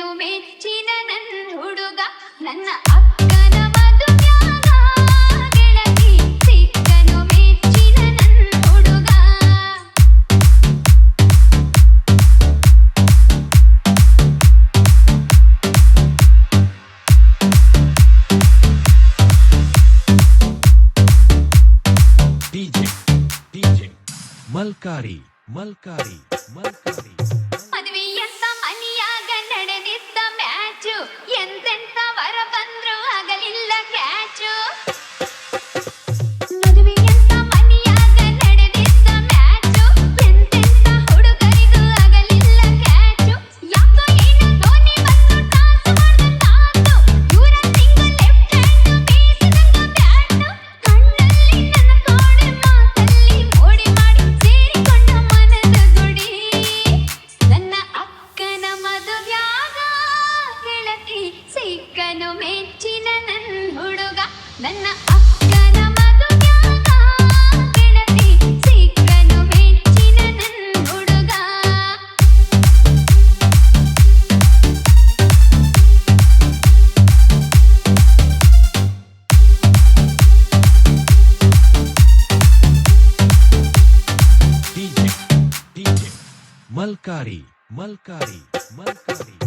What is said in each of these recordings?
ನೀನು ಮೆಚ್ಚಿನ ನನ್ನ ಹುಡುಗ ನನ್ನ ಮಲ್ಕಾರಿ ಮಲ್ಕಾರಿ ಮಲ್ಕಾರಿ. ನೀನು ಮೆಚ್ಚಿನ ನನ್ನ ಹುಡುಗ ನನ್ನ ಅಕ್ಕನ ಮಲ್ಕಾರಿ ಮಲ್ಕಾರಿ ಮಲ್ಕಾರಿ.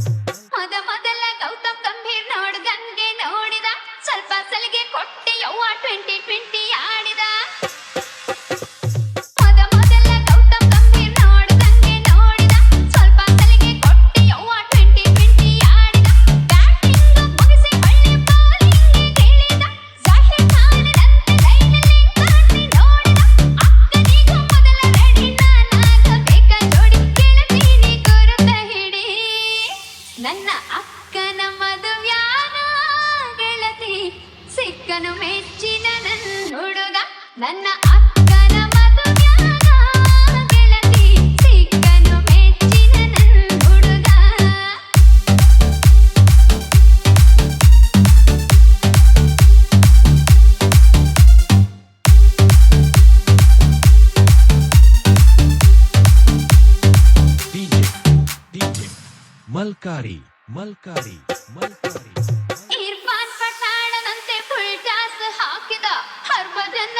ಚಿಕ್ಕನು ಮೆಚ್ಚಿನ ನನ್ನ ಹುಡುಗ ನನ್ನ ಅಕ್ಕನ ಗೆಳತಿ ಮಲ್ಕಾರಿ ಮಲ್ಕಾರಿ ಮಲ್ಕಾರಿ. ಹರ್ಭಜನ